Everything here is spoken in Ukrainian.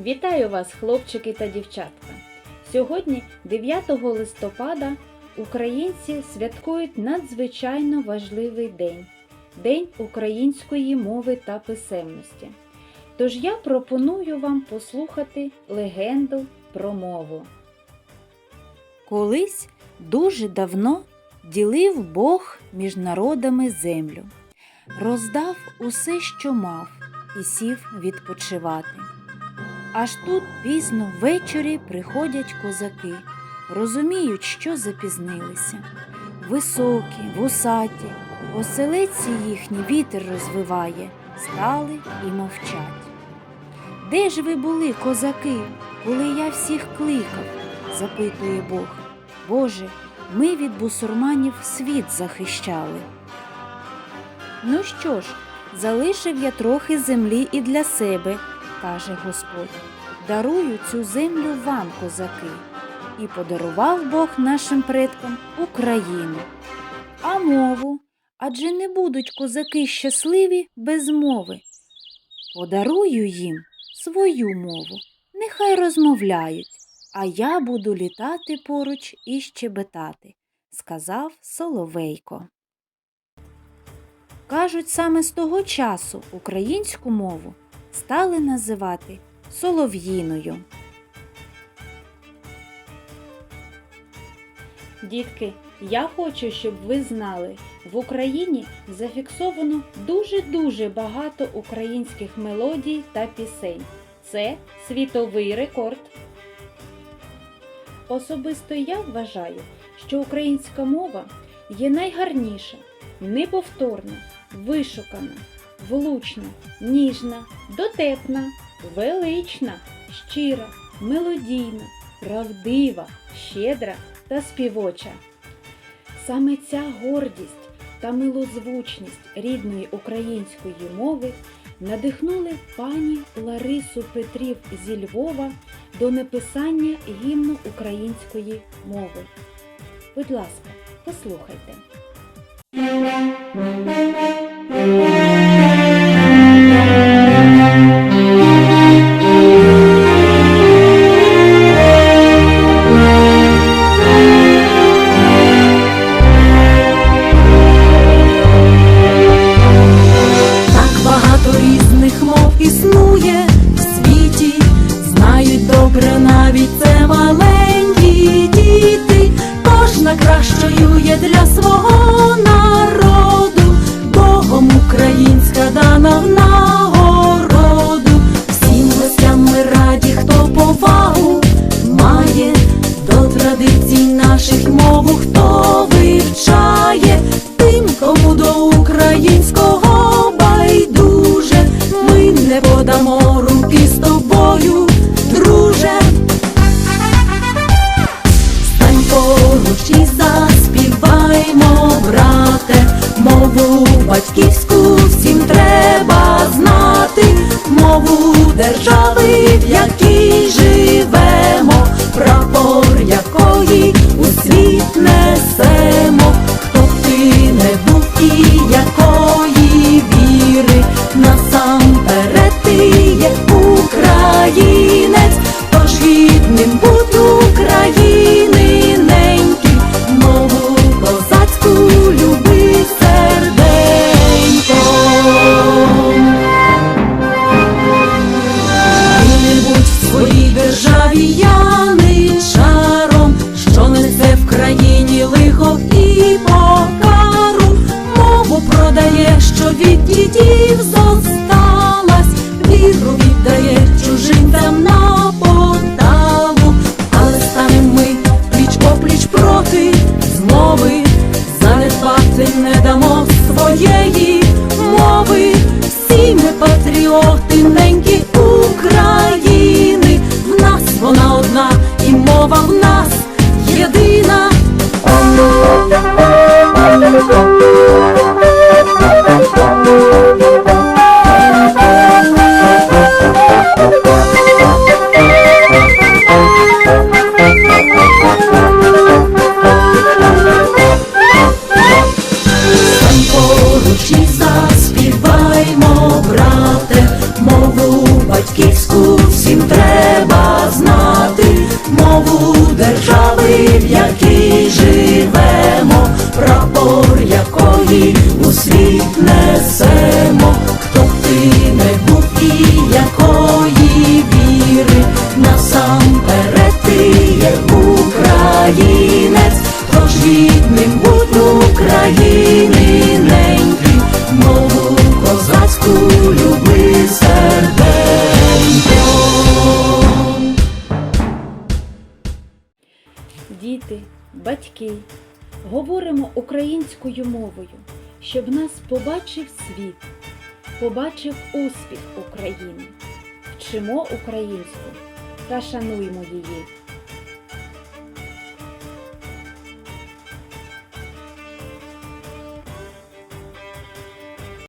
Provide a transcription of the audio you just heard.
Вітаю вас, хлопчики та дівчатка! Сьогодні, 9 листопада, українці святкують надзвичайно важливий день День української мови та писемності. Тож я пропоную вам послухати легенду про мову. Колись дуже давно ділив Бог між народами землю, роздав усе, що мав, і сів відпочивати. Аж тут пізно ввечері приходять козаки, розуміють, що запізнилися. Високі, вусаті, оселедці їхні вітер розвиває, стали і мовчать. Де ж ви були, козаки, коли я всіх кликав? запитує Бог. Боже, ми від бусурманів світ захищали. Ну що ж, залишив я трохи землі і для себе, каже Господь. Дарую цю землю вам, козаки, і подарував Бог нашим предкам Україну. А мову? Адже не будуть козаки щасливі без мови. Подарую їм свою мову, нехай розмовляють, а я буду літати поруч і щебетати, сказав Соловейко. Кажуть, саме з того часу українську мову стали називати солов'їною. Дітки, я хочу, щоб ви знали, в Україні зафіксовано дуже-дуже багато українських мелодій та пісень. Це світовий рекорд. Особисто я вважаю, що українська мова є найгарніша, неповторна, вишукана, влучна, ніжна, дотепна, велична, щира, мелодійна, правдива, щедра та співоча. Саме ця гордість та милозвучність рідної української мови надихнули пані Ларису Петрів зі Львова до написання гімну української мови. Будь ласка, послухайте. Не подамо руки з тобою, друже. Стань поруч і заспіваймо, брате, мову батьківську всім треба Мар'яни шаром, що несе в країні лихо і покару, мову продає, що від дідів зосталась, віру віддає чужим там на поталу, але станем ми пліч опліч проти змови, занедбати не дамо своєї мови, всі ми патріоти ненькі мова в нас єдина. піднесемо, хто ти не був і якої віри, насамперед ти є українець, тож гідним будь України неньки, мову козацьку люби серденько. Діти, батьки, говоримо українською мовою щоб нас побачив світ, побачив успіх України. Вчимо українську та шануймо її.